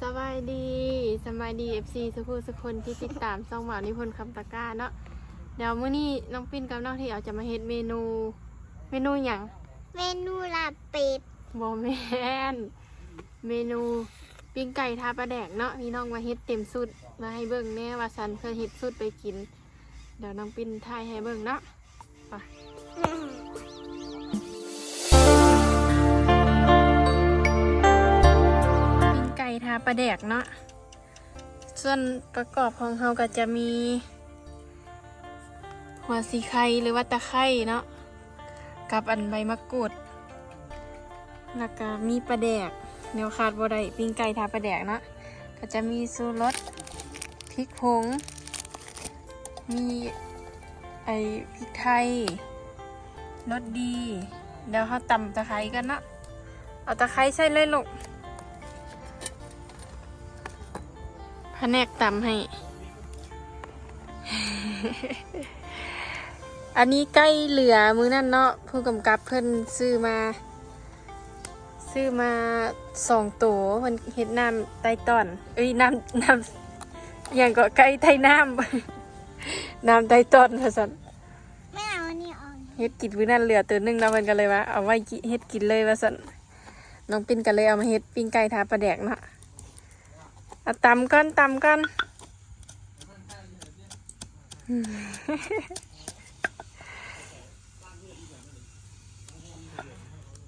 สบายดีสบายดี FC สุภูสุคนที่ติดตามซ่องหวานนิพนธ์คำตะกร้าเนาะเดี๋ยวมื้อนี้น้องปิ้นกับน้องที่เอาจะมาเฮ็ดเมนู เมนูหยังเมนูลาบเป็ดบ่แม่นเมนูปิ้งไก่ทาปลาแดกเนาะพี่น้องมาเฮ็ดเต็มสุดมาให้เบิ่งแน่ว่าซันเพื่อเฮ็ดสุดไปกิน เดี๋ยวน้องปิ้นถ่ายให้เบิ่งเนาะไป ทาปลาแดกเนาะ ส่วนประกอบของเราก็จะมี หัวสีไข่หรือว่าตะไคร่เนาะ กับอันใบมะกรูด แล้วก็มีปลาแดกเดี๋ยวขาดบ่ได้ปิ้งไก่ทาปลาแดกเนาะ ก็จะมีซูรสพริกผง มีไอพริกไทยรสดี เดี๋ยวเขาตำตะไคร้กันเนาะ เอาตะไคร้ใส่เลยลูก แผนกตำให้ อันนี้ใกล้เหลือมื้อนั่นเนาะผู้กำกับเพิ่นซื้อมา ซื้อมาสองตัวมันเห็ดน้ำไตตอน เอ้ยน้ำน้ำอย่างก็ไก่ไทยน้ำน้ำไตตอนพะสันไม่เอาอันนี้ออกเฮ็ดกินมื้อนั้นเหลือตัวหนึงแล้วมันก็เลยว่าเอาไว้กิเฮ็ดกินเลยว่าสันน้องปิ้นก็เลยเอามาเฮ็ดปิ้งไก่ทาปลาแดกเนาะ เอาตำก้อนตำก้อน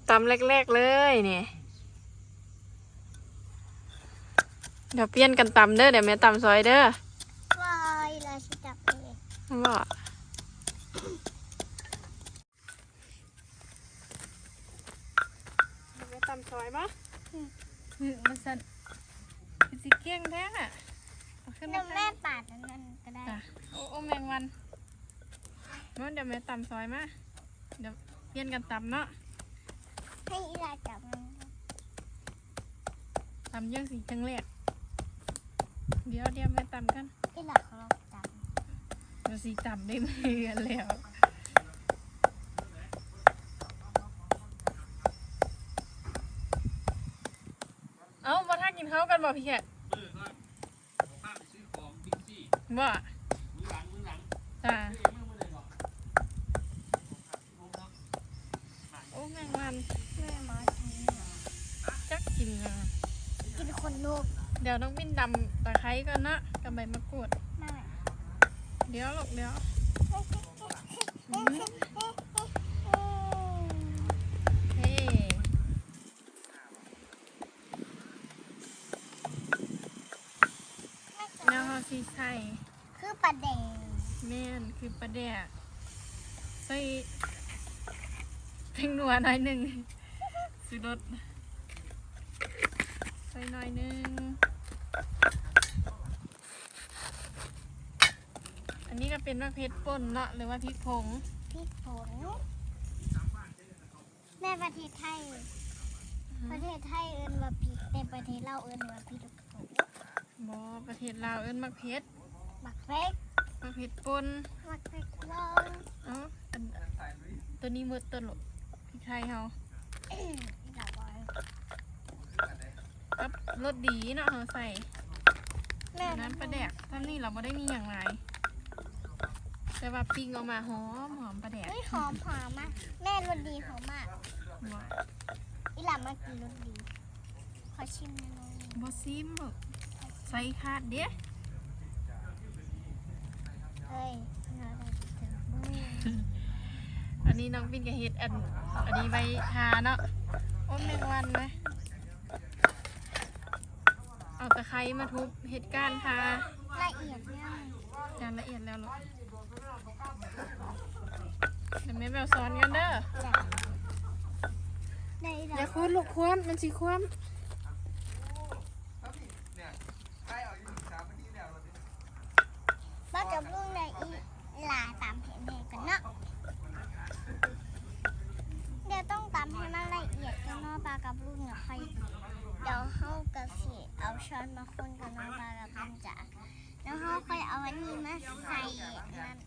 ตำแรกๆเลยเนี่ยเดี๋ยวเปลี่ยนกันตำเด้อเดี๋ยวแม่ตำซอยเด้อวายเราจะจับเองว่าแม่ตำซอยปะคือมันสั่น คือสิเกี้ยงแท้อะเอาขึ้นเดี๋มายวแม่ปาดอันนั้นก็ได้ จ้ะโอ้โอ้แมงวันงั้นเดี๋ยวแม่ตำซอยมาเดี๋ยวเปลี่ยนกันตำเนาะให้อีลาจับมันตำยังสีจังแรกเดี๋ยวเดี๋ยวแม่ตำกันอีลาเขาลองจับเดี๋ยวสีตำได้มือกันแล้ว เอ้ามา ท่ากินข้าวกันบ่พี่แขกบ่จ้าโอ้แมงวันแม่มาทางนี้เหรอจักกินอะกินคนลูกเดี๋ยวต้องบินดำตะไคร้ก่อนนะกับใบมะกรูด แม่ เดี๋ยวลูกเดี๋ยวเฮ้แล้วเราสีใส่ คือปลาแดง แม่นคือปลาแดกใส่เพ่งนัวหน่อยหนึ่งสุดรสใส่หน่อยหนึ่งอันนี้ก็เป็นมะเขือป่นเนาะหรือว่าพริกผงพริกผงแม่ประเทศไทย ประเทศไทยเอิ้นว่าพริกแต่ประเทศเราวเอิ้นว่าพริกผงบอประเทศลาวเอิ้นมะเขือบักเล็ก มะเขือป่นบักเล็กลองเอ้าอันตัวนี้หมืดตัวหลกพริกไทยเฮาอีลาบอยกับรสดีเนาะเฮาใส่แม่น้ำปลาแดกท่านี่เราไม่ได้มีอย่างไร แต่ว่าปิ้งออกมาหอมหอมปลาแดกเฮ้ยหอมหอมมากแม่รสดีหอมมากว่าอีหลามากินรสดี ขอชิมหน่อยบอซิมลูกใส่ขาดเด้ เฮ้ยเราได้ถึงมือ อั นนี้น้องปิ้นกับเฮ็ดอันอันนี้ใบทาเนาะโอ้แมงวันไหมเอาตะไคร้มาทุบเห็ดก้านทาละเอียดเนี่ยจานละเอียดแล้วลูกเดี๋ยวแม่แมวซ้อนกันเด้อจ้ะได้อแล้ย่าวคูดลูกคว่ำมันสิคว่ำ ป้ากับลุงในอีหลาตามเห็นเด็กกันเนาะเดี๋ยวต้องตำให้มันละเอียดกันเนาะปลากับลุงเนาะค่อยเดี๋ยวเฮากะสิเอาช้อน มาคนกันเนาะปลากับลุงจ้ะแล้วเฮาค่อยเอาอันนี้มาใส่นั่น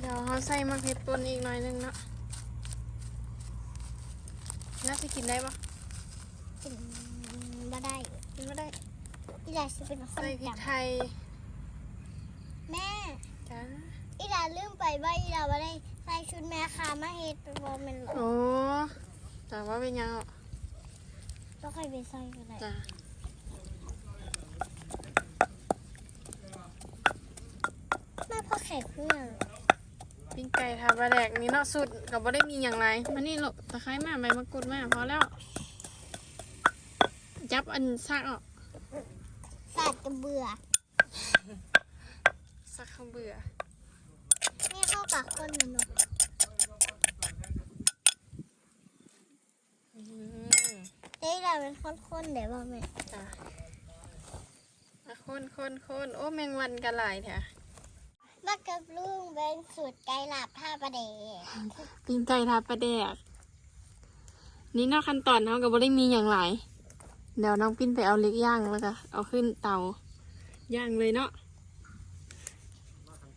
เดี๋ยวเขาใส่มะเขือป่นอีกหน่อยนึงเนาะน่าจะกินได้ปะกินบ่ได้กินไม่ได้อีหลาสิเป็นคนใส่พริกจไทยำแม่จ้าอีหลาลืมไปว่าอีหลาบ่ได้ ใส่ชุดแม่ค้ามาเฮ็ดเป็นบ่แม่นหรอโอ้แต่ว่าเป็นยังอะบ่ค่อยไปใส่ก็ได้จ้าแม่พ่อแขกเพื่อนปิ้งไก่ทาปลาแดกนี่เนาะสุดกับว่าได้มีอย่างไรมานี่ลูกตะไคร้มาใบมะกรูดมาพอแล้วจับอันซักออกสาดกระเบื่อซักข้าวเบื่อ นี่เข้ากับคนนะเนาะอืมเอ้ยเราเป็นคนๆเดี๋ยวบ่แม่จ้าอะคนคนคนโอ้แมงวันกระหลายแท้มากับลุงเป็นสูตรไก่หลาบท่าประเดกปิ้งไก่ทาปลาแดกนี่เนอกขั้นตอนเขาก็บ่ได้มีอย่างไรเดี๋ยวน้องปิ้นไปเอาเล็กย่างแล้วก็เอาขึ้นเตาย่างเลยเนาะ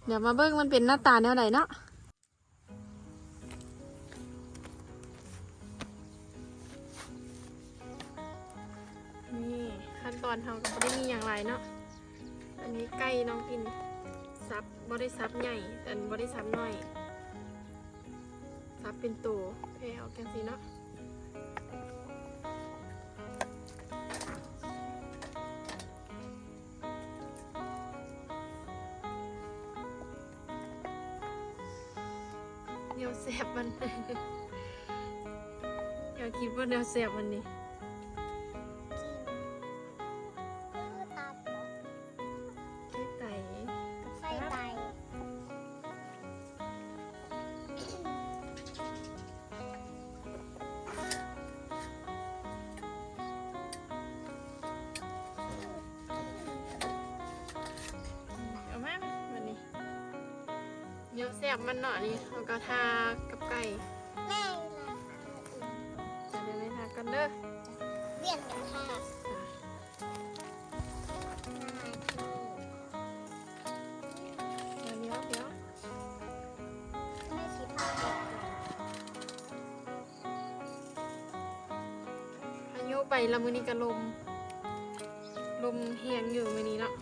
เดี๋ยวมาเบิ้งมันเป็นหน้าตาแนวไหนเนาะนี่ขั้นตอนเขาก็บ่ได้มีอย่างไรเนาะอันนี้ไก่น้องปิ้นซับบ่ได้ซับใหญ่แต่บ่ได้ซับน้อยซับเป็นตัวเพเอาแกันสิเนาะ เดียวแสบมันอยาคิดว่าเดียวแสบมันนี่ ละมือนี้ก็ลม ลมเฮียงอยู่มือนี้เนาะ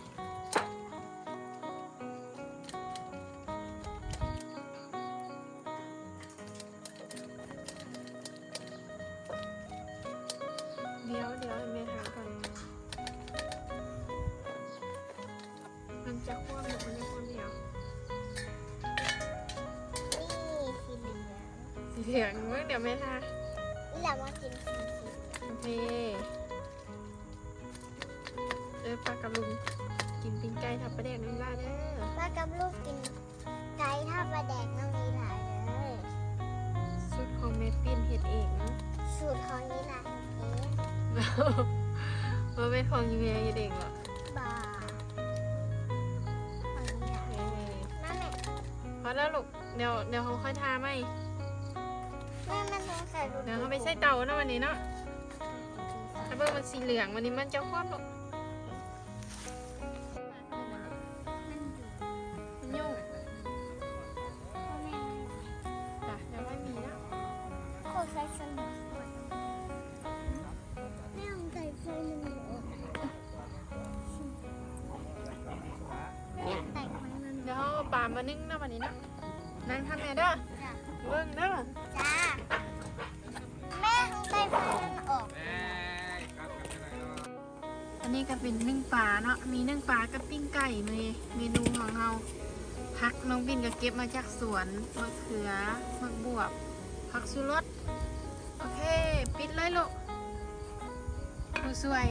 เดี๋ยวเดี๋ยวให้แม่ถามก่อนมันจะคว่ำหรือมันจะคว่ำเดียวนี่สีเหลืองสีเหลืองเว้ยเดี๋ยวแม่ทานี่เรามากินสี เหลืองโอเคเออปลากับลุงกินปิ้งไก่ทับปลาแดกน้ำลาเด้อมากับลูกกินไก่ท่าประแดกน้องนีหลายเลยสูตรของแม่ปิ้นเฮ็ดเองนะสูตรของนีหลายเอ๊ะว่าเป็นของยูเมียเฮ็ดเองเหรอบ่าของนีหลายเออนั่นแหละพอแล้วลูกเดี๋ยวเดี๋ยวเขาค่อยทาไหมแม่มันต้องใส่ลูกเดี๋ยวเขาไปใส่เตาเนาะวันนี้เนาะถ้า เบิ่งมันสีเหลืองวันนี้มันจะคว่ำลูก สวนมะเขือมะบวบผักสุรสโอเค ปิดเลยลูกผู้ช่วย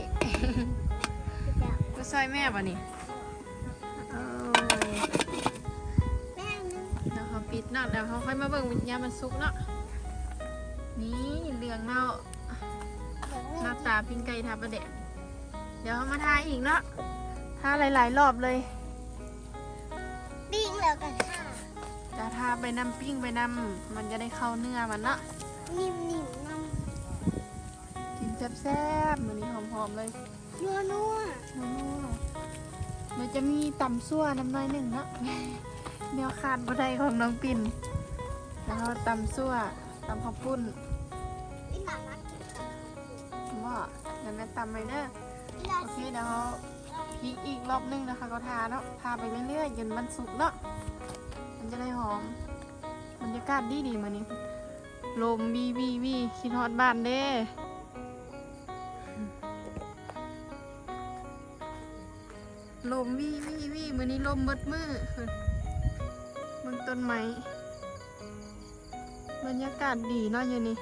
ผู้ช่วยแม่ป่ะนี่แม่เดี๋ยวเขาปิดเนาะเดี๋ยวเขาค่อยมาเบิ่งวิญญาณมันสุกเนาะนี่เหลืองเนาะหน้าตาปิ้งไก่ทาประเดะเดี๋ยวเขามาทาอีกเนาะทาหลาย ๆ รอบเลยปิ้งแล้วกันค่ะ จะทาไปน้ำปิ้งไปน้ำมันจะได้เข้าเนื้อมันเนาะนิ่มๆน้กินแซ่บๆมือนี้หอมๆเลยำนัวนัวนัวๆเดี๋ยวจะมีตำซั่วน้ำน้อยหนึ่งเนาะเดี๋ยวขาดบ่ได้ของน้องปิ่นแล้วเราตำซั่วตำข้าวปุ้นอีหลารักว่าเดี๋ยวแม่ตำไปเด้ออีหลาโอเคเดี๋ยวเขาพลิกอีกรอบนึงนะคะเขาทาเนาะทาไปเรื่อยๆจนมันสุกเนาะ มันจะได้หอมบรรยากาศดีดีมานี้ลมวีวีวีคิดฮอดบ้านเด้ลมวีวีวีมือนี้ลมเบิดมือมึงต้นไม้บรรยากาศดีเนาะอยู่นี่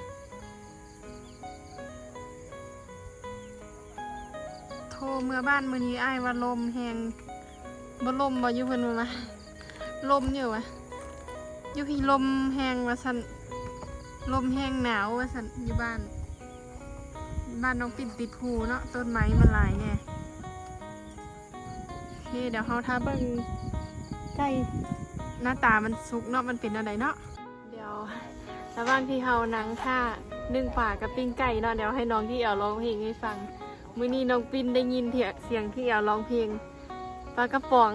โทรเมื่อบ้านมือนี้ไอ้ว่าลมแหงบ่ลมบ่อยู่เพิ่นมา ลมอยู่วะอยู่พี่ลมแหงว่าซั่นลมแหงหนาวว่าซั่นอยู่บ้าน บ้านน้องปิ่นติดภูเนาะต้นไม้มันหลายแน่โอเคเดี๋ยวเฮาท้าเบิ่งใกล้หน้าตามันสุกเนาะมันเป็นอะไรเนาะเดี๋ยวระหว่างที่เฮานั่งท่านึ่งป่ากับปิ้งไก่เนาะเดี๋ยวให้น้องที่เอาร้องเพลงให้ฟังมื้อนี้น้องปินได้ยินเถียเสียงที่เอาร้องเพลงปลากระป๋อง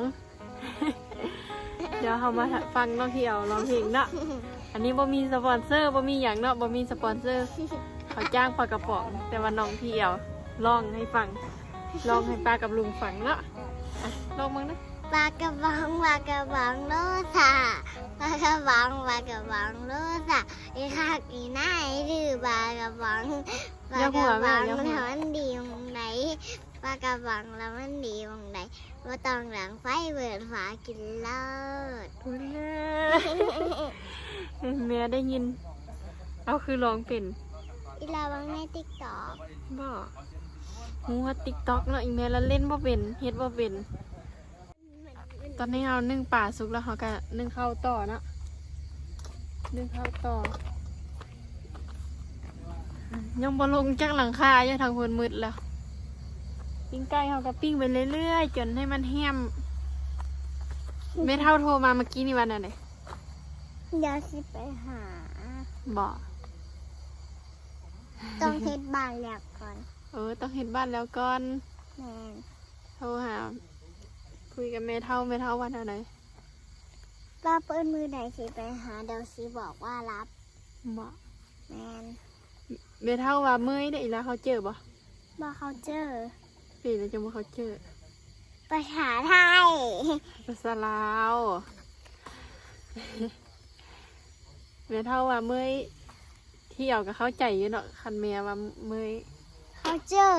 เดี๋ยวเขามาฟังน้องที่เอาร้องเพลงเนาะ อันนี้บ่มีสปอนเซอร์บ่มีอย่างเนาะบ่มีสปอนเซอร์เขาจ้างปลากระป๋อง แต่ว่าน้องที่เอาร้องให้ฟังร้องให้ป้ากับลุงฟังเนาะอะลองมั้งนะปลากระบังปลากระบังโลซาปลากระบังปลากระบังโลซาอีคักอีหน้าไอ้ดื้อปลากระบังปลากระบังแล้วมันดีตรงไหน ปลากระบังแล้วมันดีตรงไหนว่าต้องหลังไฟเปิดฝากินเลิศพูดเลยแม่ได้ยิน เอาคือร้องเป็นอีลาบังในติ๊กต็อกบ่ฮู้ว่า TikTok เนาะอีแม่ละเล่นบ่เป็นเฮ็ดบ่เป็นตอนนี้เรานึ่งป่าสุกแล้วเขาก็นึ่งข้าวต่อเนาะนึ่งข้าวต่อ ยังบ่ลงจากหลังคาอยู่ทางพนมืดแล้ว ปิ้งไก่เขาก็ปิ้งไปเรื่อยๆ จนให้มันแห้มเมเท่าโทรมาเมื่อกี้นี่วันอะไรเดี๋ยวสิไปหา บอกต้องเฮ็ดบานแหลกก่อน เออ ต้องเห็นบ้านแล้วก่อนแมนโทรหา คุยกับเมเท่าเมเท่าวันอะไรป้าเปิ้ลมือไหนสิไปหาเดี๋ยวสิบอกว่ารับบอกแมนเมเท่าว่าเมื่อยได้อีกแล้วเขาเจอบ่บ่เขาเจอ ปีแล้วจะมาเขาเจอภาษาไทย ภาษาลาวแม่เท่าว่าเมื่อยเที่ยวกับเข้าใจอยู่เนาะคันแม่ว่าเมื่อยเขาเจอ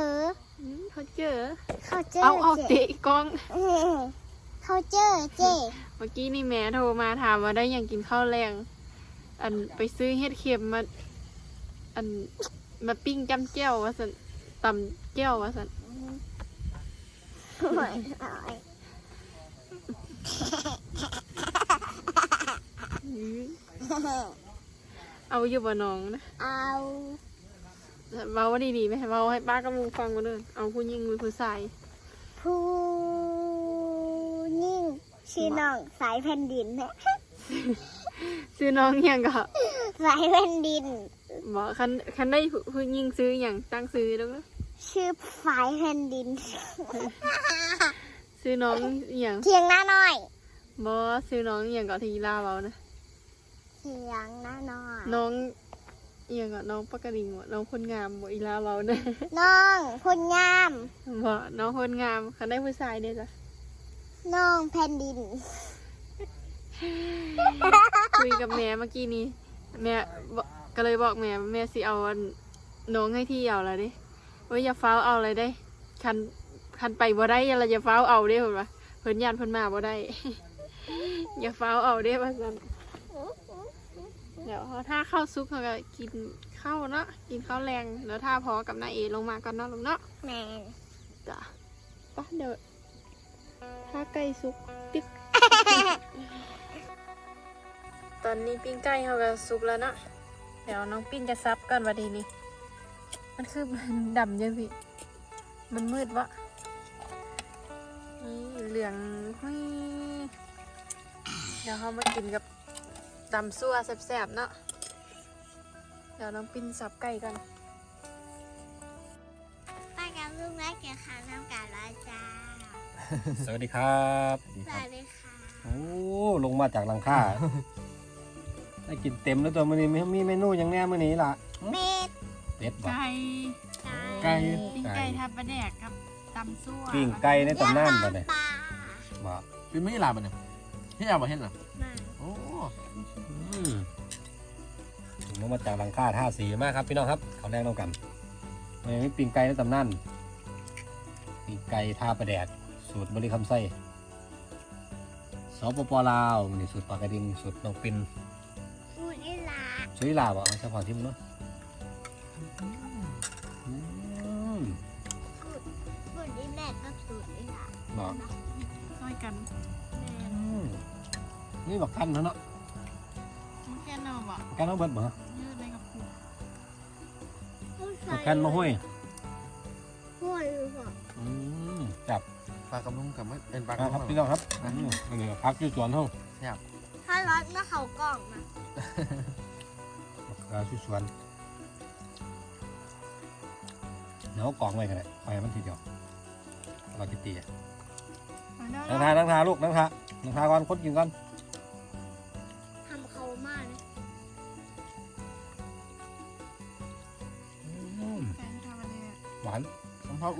เขาเจอ เขาเจอเอาเอาเจเตะกล้องเขาเจอเจเมื่อกี้นี่แม่โทรมาถามว่าได้ยังกินข้าวแรงอันไปซื้อเฮ็ดเข็มมา อันมาปิ้งจำแก้วว่าสันตำแก้วว่าสัน โอ้ยเอาไอ้อื้อเอาอยู่บ่น้องนะเอาเว้าว่าดีๆไหมเว้าให้ป้ากับลุงฟังมาเลยเอาผู้หญิงหรือผู้ชายผู้ยิ่งชื่อน้องสายแผ่นดินซื้อน้องหยังก็สายแผ่นดินบอกคันคันได้ผู้ผู้หญิงซื้ออย่างตั้งซื้อแล้วนะ ชื่อสายแผ่นดิน ซื้อน้องอย่างเทียงหน้าน้อย บอซื้อน้องอย่างก็ทีลาเบานะ เทียงหน้าน้อย น้องอหย่างก็น้องปากกระดิ่งบ่น้องคนงามบ่อีลาเบานะน้องคุณงามบ่น้องคนงามคันได้ผู้ชายเด้อจ้ะน้องแผ่นดิน คุยกับแม่เมื่อกี้นี้แม่บอกก็เลยบอกแม่แม่สิเอาอันน้องให้ที่เอาละเดิ ว่าอย่าฟ้าวเอาเลยได้ คันคันไปบ่ได้อย่าละอย่าฟ้าวเอาเด้เพิ่นว่าเพิ่นยานเพิ่นมาบ่ได้ อย่าฟ้าวเอาเด้ว่าซั่นเดี๋ยวถ้าข้าวซุปเขาก็กินข้าวเนาะกินข้าวแรงแล้วถ้าพอกับนายเอลงมาก่อนเนาะลุงเนาะแมนจ้ะไปะเดี๋ยวถ้าไก่สุกติ๊กตอนนี้ปิ้งไก่เขาก็สุกแล้วเนาะเดี๋ยวน้องปิ้งจะซับก่อนวันนี้ มันคือมันดำเยอะพี่ มันมืดวะนี่เหลืองหุ้ยเดี๋ยวเขามากินกับตำซั่วแซ่บๆเนาะ เดี๋ยวน้องปิ้งสับไก่กันป้ากับลูกแม่เกี่ยวข้าวน้ำกันแล้วจ้า สวัสดีครับสวัสดีค่ะโอ้ลงมาจากหลังคาได้กินเต็มแล้วตัวมื้อนี้มีมีเมนูหยังแหน่มื้อนี้ล่ะเป็ด เป็ดบ่ไก่ไก่ปิ้งไก่ทาปลาแดกครับตำซั่วปิ้งไก่ในตำนานบ่เนี่ยปลาบ่เป็นไม่ลาบอะเนี่ยที่เอามาเห็นเหรอมาโอ้อืมลงมาจากหลังคาท่าสีมากครับพี่น้องครับเขาแรกน้องกันมันยังมีปิ้งไก่ในตำนานปิ้งไก่ท่าประแดดสูตรบริคำไส้สปปลาวนี่สูตรปลากระดิ่งสูตรน้องปินฟูดอีหลาช่วยลาวอะเอาเฉพาะที่มันเนาะ นี่บอกกันเนาะมันแค่นอกบ่กันเอาเบิดบ่ยืดในกระปุกบอกกันมาห้อยห้วยอยู่บ่อืมจับปลากระลุงกับไม่เป็นปลากมาระครับลุงพี่น้องครับอืมอันนี้ก็พักอยู่สวนห้องถ้าร้อนก็เขากล่องมาพักอยู่สวนเดี๋ยวเอากล่องไว้กันเลยไปมันทีเดียวเราจะตีอะมาแล้วนั่งทานั่งทาลูกนั่งทานั่งทาก่อนคนกินก่อน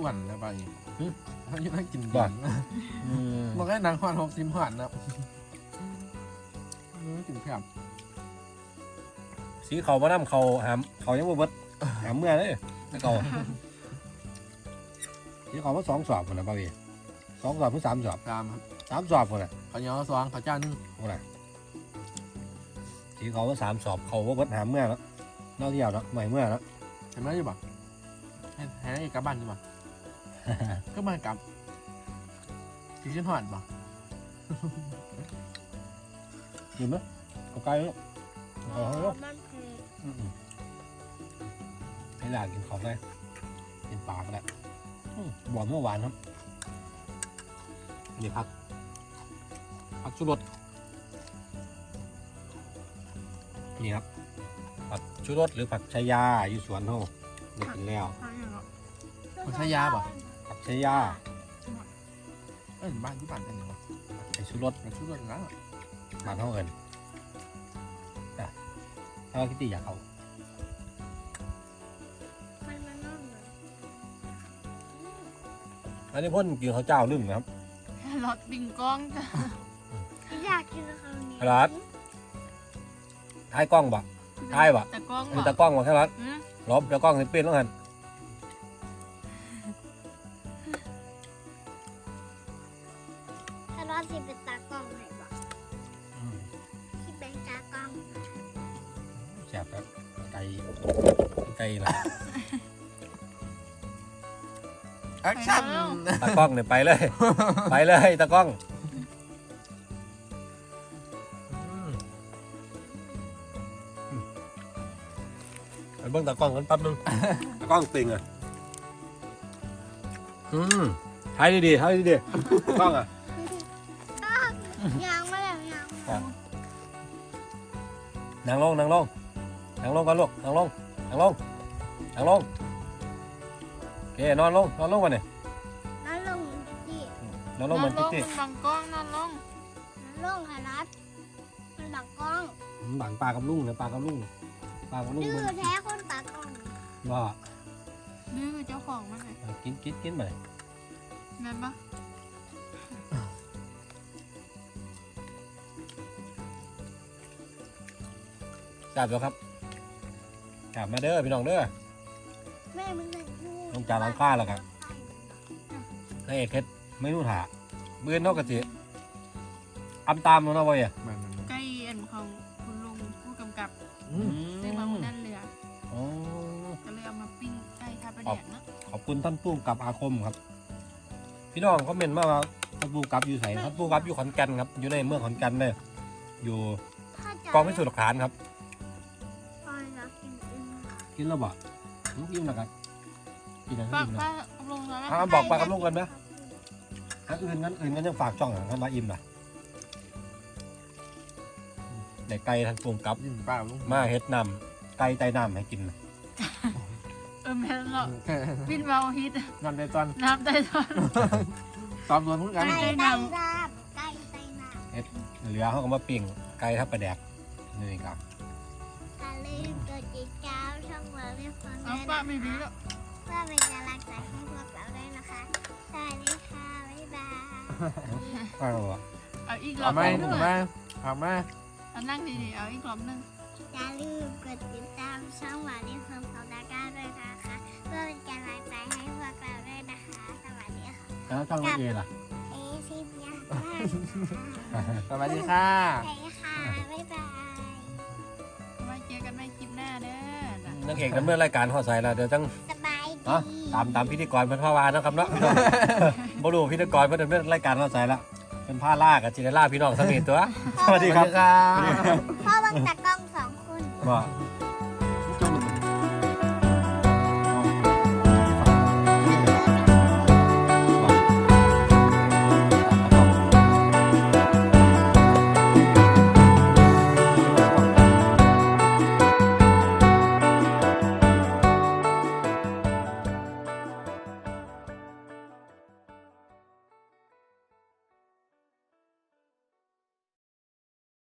องพ่ออ้วนเลยไปอีกหึเขาอยู่นั่งกินบ้าบ้านอืมมันก็หนังหวานหกสิบหวานนะไม่กินแคบสีเขามาน้ำเขาหามเขายังบ่เบิดหามเมื่อเลยแล้วก็สีเขามาสองสอบคนนะป้าพี่สองสอบหรือสามสอบตามครับสามสอบคนน่ะข้าวเหนียวสองข้าวเจ้านึ่งคนน่ะสีเขามาสามสอบเขาว่าเบิดหามเมื่อแล้วนอกเที่ยวแล้วใหม่เมื่อแล้วเห็นไหมอยู่ปะให้ให้ได้กลับบ้านอยู่ปะ ก็มากลับกินชิ้นหวานปะกินไหมเอาไก่ลูกเอาให้ลูกมันคืออืมๆให้หลานกินของได้กินปลาก็ได้อืมหวานเมื่อหวานครับนี่ผักผักชูรสนี่ครับผักชูรสหรือผักชายาอยู่สวนเขาได้กินแล้วทางอย่างเนาะมันใช้ยาปะ ผักชายาเอ้ยบ้านที่บ้านกันอยู่ปะไอชูรสมันชุดกันแล้วบานเท่าเอินอะถ้าคิตตี้อยากเอามันมันนุ่มเลยอันนี้พ่นกินข้าวเจ้านึ่งนะครับแครอทปิงก้องจ้ะอยากกินข้าวเหนียวครับท้ายกล้องบ่ท้ายบ่แต่กล้องอันนี้บ่ตากล้องบ่แค่นั้นอืมลบตากล้องนี่เป็นแล้วกัน ถ้าร้อนสิเป็นตากล้องไหนบ่ที่เป็นตากล้องแซ่บครับไก่ไก่ละแอคชั่นตากล้องเนี่ยไปเลย ไปเลยตากล้องอืมอืมไปเบิ่งตากล้องกันแป๊บนึงตากล้องติงอะอืมถ่ายดีๆถ่ายดีๆตากล้องอะ ยางมาแล้วยางมาแล้วนั่งลงนั่งลงนั่งลงก่อนลูกนั่งลงนั่งลงนั่งลงโอเคนอนลงนอนลงมาเนี่ยนั่นลงดินอนลงเหมือนลติ๊งกบังกล้องนั่นลงนั่นลงค่ะนัดมันตากล้องๆบังปลากับลุงเนี่ยปลากับลุงปลากับลุงดื้มัอนแท้คนตากล้องว่าดื้อเจ้าของมันเลยกินกินกินมาเลยแม่นปะ จับแล้วครับจับมาเด้อพี่น้องเด้อ แม่มึงเลยดูลงจากหลังคาแล้วครับให้เอกเพชรไม่รู้ถาเบื่อนอกกะจิอำตามมันเอาไว้อะมันมันใกล้อันของคุณลุงผู้กำกับอืมซื้อมาคนนั้นเรืออ๋อก็เลยเอามาปิ้งไก่ทาปลาแดกเนาะขอบคุณท่านผู้กำกับอาคมครับ พี่น้องเขาเมนต์มาว่าท่านผู้กำกับอยู่ไสท่านผู้กำกับอยู่ขอนแก่นครับ อยู่ในเมืองขอนแก่นเลยอยู่กองพิสูจน์หลักฐานครับ กินแล้วบ่อืมอิ่มแล้วครับกินแล้วฝากอิ่มป้าแล้วกับลุงแล้วนะอ่าบอกปลากับลุงกันไหมงั้นอื่นงั้นอื่นงั้นยังฝากช่องอะงั้นมาอิ่มล่ะเด็กไก่ท่านผู้กำกับ ยิ่งป้าลุงมาเฮ็ดน้ำไก่ไตน้ำให้กินน่ะเออแม่นเนาะแค่ปิ้นเมาฮิตนั่นได้ตอนน้ำได้ตอน ตอบสวนเหมือนกัน ไก่ไก่ราบไก่ไก่นาเฮ็ดเหลือเขาก็มาปิ้งไก่ทับปลาแดกนี่ครับอย่าลืมกดติดตามช่องเราด้วยฟังเอาด้วยป้านะไม่ดีแล้วเพื่อเป็นกำลังใจให้พวกเราด้วยนะคะ สวัสดีค่ะ บ๊ายบายว่าเราบอกเอาอีกรอเอาบไหมหนึงเอาไหมเอาไหมเอานั่งดีๆเอาอีกรอบหนึงอย่าลืมกดติดตามช่องหวานในความของดาก้าด้วยนะคะ เพื่อเป็นกำลังใจให้พวกเราด้วยนะคะ สวัสดีค่ะ แล้วช่องนี้เองล่ะ เอซิมยาสวัสดีค่ะสวัสดีค่ะ บ๊ายบาย ไว้เจอกันใหม่คลิปหน้าเด้อ นักเอกดำเนินรายการหอดใส่แล้วเดี๋ยวจังสบายเนาะดีตามตามพิธีกรเป็นพ่อวานนะครับเนาะ บ่รู้พิธีกรเพิ่นดำเนินรายการหอดใส่แล้วเป็นผ้าล่ากับจินล่าพี่น้องสมิทตัวสวัสดีครับสวัสดีครับ พ่อเบังตากล้องสองคน บ่เ